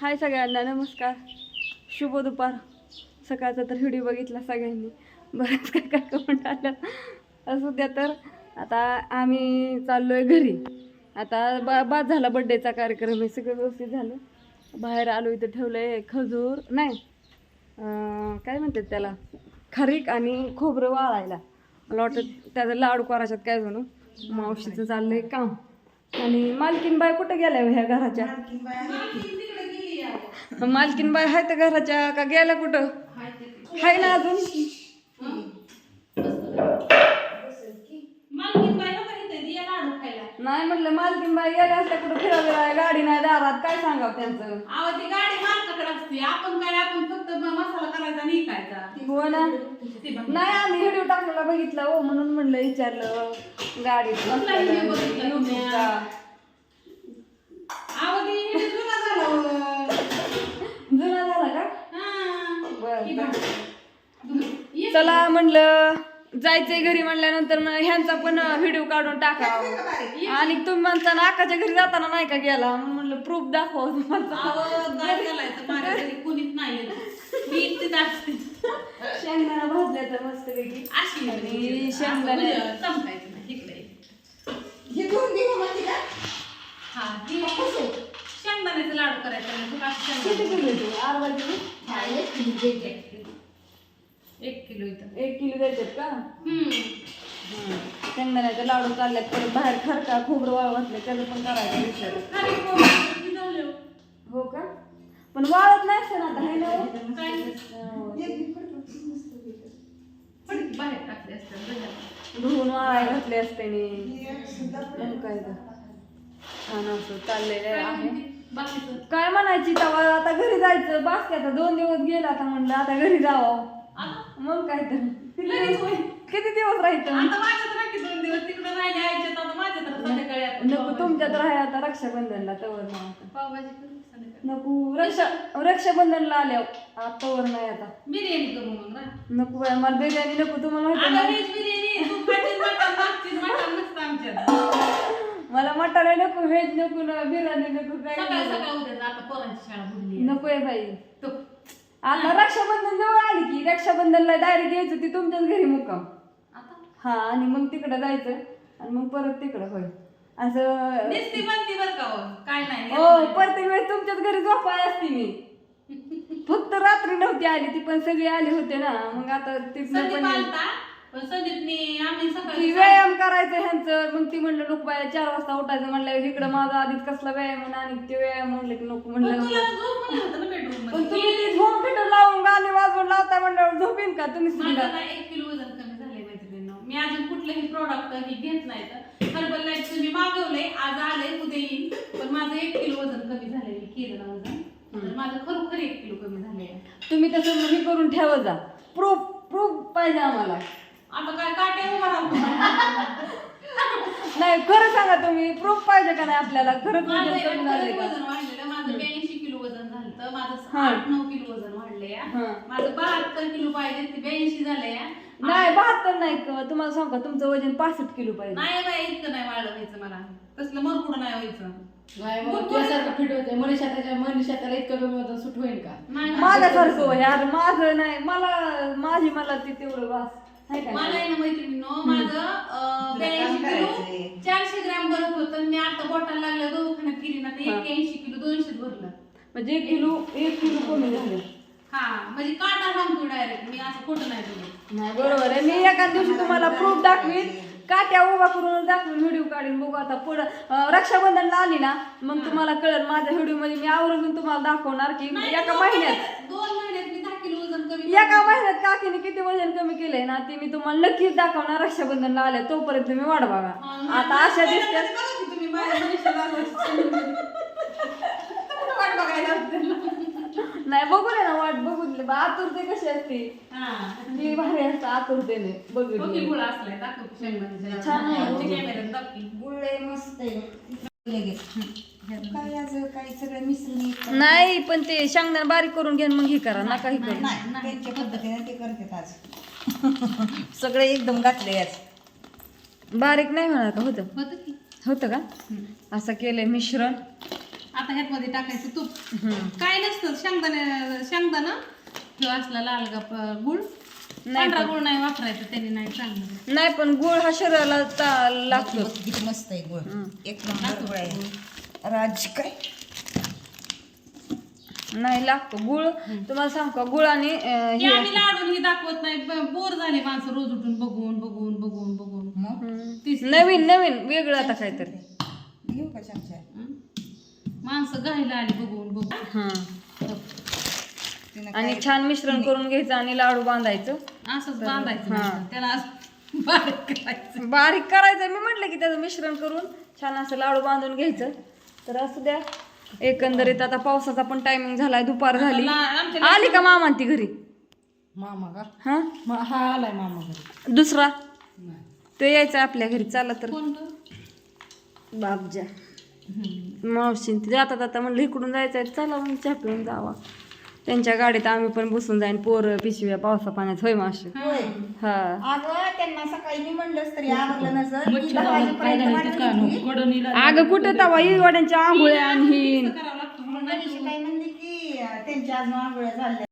हाय सगळ्यांना नमस्कार. शुभ दुपार. सकाळचा तर व्हिडिओ बघितला सगळ्यांनी. बरंच काय काय कमेंट आलं. असू द्या तर. आता आम्ही चाललो आहे घरी. आता बा बाद झाला बड्डेचा कार्यक्रम हे सगळं व्यवस्थित झालं. बाहेर आलो इथं ठेवलं आहे खजूर. नाही काय म्हणतात त्याला? खारीक आणि खोबरं वाळायला. मला वाटतं त्याचा लाडू करायच्यात काय जणू? मावशीचं चाललंय काम. आणि मालकीन बाय कुठं गेल्या ह्या घराच्या? मालकीन बाय आहे तर घराच्या का गेल्या कुठं? हाय ना अजून? नाही म्हटलं मालकीन बाई गेल्या असल्या कुठं फिरायला? गाडी नाही दारात. काय सांगावं त्यांचं? अहो ती गाडी मालकाकडे असते. आपण काय आपण फक्त मसाला करायचा आणि इकायचा हो ना. नाही आम्ही व्हिडिओ टाकलेला बघितला हो म्हणून म्हणलं विचारलं. गाडीत कुठला video बघितला तुम्ही? युट्यूबचा. अहो ती हे जुना झाला हो. जुना झाला का हा. बरं, ही बरं. बघ. ये. चला म्हणलं जायचंय घरी म्हणल्यानंतर ह्यांचा पण व्हिडिओ काढून टाकावं. आणि तुम्ही म्हणता ना आकाच्या घरी जाताना नाही का गेला? मग म्हणलं प्रूफ दाखवा कुणीच नाही शेंगदाणा भाजल्या तर मस्त अशी शेंगदाणे. हा ही शेंगदाण्याचं लाडू करायचं नाही तुला असं किती शेंगदाणे- किलो येतो अर्धा किलो हा, एक किलो इथं एक किलो द्यायच्यात का हम्म शेंगदाण्याचे लाडू चालल्यात परत बाहेर खरका खोबरं वाळवतले त्याचं पण करायचं विचार खाली भिजवलं. हो का पण वाळत नाही असं ना आता हाय ना हो? काय? हो. पडीत बाहेर टाकले असतात दह्यात. धुवून वाळायला घातले असते. मग काय तर. छान असं चाललेलं काय आहे म्हणते? बाकीचं काय म्हणायची तेव्हा आता घरी जायचं बास की आता दोन दिवस गेला आता म्हणलं आता घरी जावं आता? मग काय तर. लगेच. किती दिवस राहायचं आता माझ्यात राखी दोन दिवस. तिकडे राहिले आईच्यात आता संध्याकाळी आपण नको पावभाजी तुमच्यात. राहाय आता रक्षाबंधनला तवर नाही आता. पावभाजी करू संध्याकाळी नको रक्षा रक्षाबंधनला आल्यावर. आतावर नाही आता. बिर्याणी करू मग ना. नको बाय मला बिर्याणी नको तुम्हाला माहिती आता आहे व्हेज बिर्याणी तू खाशील मटण मागशील मटण नसतं आमच्यात. ना? मला मटार नको व्हेज नको ना बिर्याणी नको काय सकाळ नको. सकाळ उद्या आता पोरांची शाळा बुडली नको आहे बाई. तो. आता रक्षाबंधन जवळ रक्षाबंधनला डायरेक्ट यायचं ती तुमच्याच घरी मुक्काम. आता? हा आणि मग तिकडं जायचं आणि मग परत तिकडं होय. असं म्हणती बर का हो. काय नाही हो प्रत्येक वेळेस तुमच्याच घरी झोपाय असते मी. फक्त रात्री नव्हती आली ती पण सगळी आली होते ना. मग आता संदीप पण आलता? पण संदीपने आम्ही सकाळी व्यायाम करायचं ह्यांचं. मग ती म्हणलं नको बाया चार वाजता उठायचं. म्हणलं इकडं माझा आधीच कसला व्यायाम आहे आणि ते व्यायाम म्हणलं की नको. पण म्हणलं तुला झोप म्हणलं होतं ना बेडरूम पण मध्ये तुम्ही ती झोप फिटर लावून गाणे वाजवून लावता म्हणल्यावर झोपीन का तुम्ही माझं एक किलो वजन कमी झालंय मैत्रिणींनो. मी अजून कुठलंही प्रोडक्ट ही घेत नाही तर. हर्बल लाईफ तुम्ही मागवले आज आले उद्या येईल पण माझं एक किलो वजन कमी झालंय मी केलं ना वजन. तर माझं खरोखर एक किलो कमी झालंय. तुम्ही तसं हे करून ठेवा जा. प्रूफ प्रूफ पाहिजे आम्हाला. आता काय काटे उभा राहतो? नाही खरं सांगा तुम्ही प्रूफ पाहिजे का नाही आपल्याला? खरंच माझं कमी झालंय का? वजन वाढलेलं माझं ब्याऐंशी किलो वजन झालं माझं हा. आठ नऊ किलो वजन वाढलंय. हा. माझं बहात्तर किलो पाहिजे ते ब्याऐंशी झालंय. नाही बहात्तर नाही क- तुम्हाला सांगू का तुमचं वजन पासष्ट किलो पाहिजे. नाही बाई इतकं नाही वाढलं व्हायचं मला. तसलं मरकुड नाही व्हायचं. नाही मग तुझ्यासारखं फिट होते मनीषा त्याच्या मनीषा त्याला इतकं कमी होतं सुट होईल का? नाही. माझ्यासारखं होय यार. माझं नाही मला माझी मला ते तेवढं वास. मला? आहे ना मैत्रिणीनो माझं ब्याऐंशी किलो चारशे ग्रॅम भरत होतं मी आता बोटाला लागल्या दवाखान्यात गेली ना ते. एक्क्याऐंशी किलो दोनशे भरलं म्हणजे एक किलो एक किलो कमी झालं हा म्हणजे काटा सांगतो डायरेक्ट मी असं खोटं नाही बोलत. नाही बरोबर आहे. मी एका दिवशी तुम्हाला प्रूफ दाखवीन. काट्या उभा करून दाखवीन व्हिडिओ काढीन. बघू आता पुढं अं, रक्षाबंधनला आली ना मग तुम्हाला कळेल माझ्या व्हिडिओमध्ये मी आवर्जून तुम्हाला दाखवणार की एका महिन्यात. दोन महिन्यात मी दहा किलो वजन कमी एका महिन्यात काकीने किती वजन कमी केलंय ना ते मी तुम्हाला नक्कीच दाखवणार. रक्षाबंधनला आल्या तोपर्यंत तुम्ही वाट बघा. आता अशा नाही, दिसत्यात नाही, बघा तुम्ही माझ्या वाट बघायला? नाही ना बा, आतुरते कशी असते? हा. मी भारी असतं आतुरतेने बघू बघ की दे. गुळ असलाय, दाखव की शेंगदाण्याच्या छान आहे. कॅमेऱ्यात दाखव. गुळे मस्त आहे. लगेच. काय आज काही सगळं मिसळून नाही? पण ते शेंगदाणा बारीक करून घ्या मग हे करा नका हे करू. नाही त्यांच्या पद्धतीने ते करतात आज. सगळे एकदम घातले आज. बारीक नाही होणार का? होतं. होतं की. होतं का? असं केलंय मिश्रण. आता ह्यातमध्ये टाकायचं तूप. काय नसतं शेंगदाणे शेंगदाणा किंवा असला लाल गप गुळ? पांढरा गुळ नाही वापरायचा त्यांनी नाही चांगलं. नाही पण गुळ हा शरीराला लागतो. बघ किती मस्त आहे गोळ. एक नंबर गोळ आहे. राज काय? नाही लागतो. गुळ तुम्हाला सांग का? गुळ आणि अं, की हे आम्ही लाडून ही दाखवत नाही. बोर झाले माणसं रोज उठून बघून बघून बघून बघून. मग. तीस नवीन नवीन वेगळं आता काहीतरी. घेऊ का चमचा? हं? माणसं घायला आली बघून बघून. हा. आणि छान मिश्रण करून घ्यायचं आणि लाडू बांधायचं. असंच बांधायचं हा. त्याला असं बारीक करायचं. बारीक करायचं. मी म्हटलं की त्याचं मिश्रण करून छान असं लाडू बांधून घ्यायचं. तर असू द्या. एकंदरीत आता पावसाचा पण टायमिंग झालाय. दुपार झाली. ला- आमच्या आली का मामा ती घरी? मामा का? हा? मा- हा आलाय मामा घरी. दुसरा? तो यायचा आपल्या घरी. चाला तर. कोणतं? बापजा मावशी ते जाता जाता म्हणलं इकडून जायचं आहे चला मग चहा पिऊन जावा. त्यांच्या गाडीत आम्ही पण बसून जाईन. पोर पिशव्या पावसा पाण्यात. होय मावशी? होय. हा. अगं त्यांना सकाळी मी म्हणलंच तरी आवडलं नसं मी मच्छर दहा काय वाजेपर्यंत झालं वाट ते का बघितली. कडणीला अगं कुठं तवा? इवाड्यांच्या आंघोळ्या आणि करावं लागतं म्हणून मनीषा काय म्हणली की अं, त्यांच्या अजून आंघोळ्या झाल्या.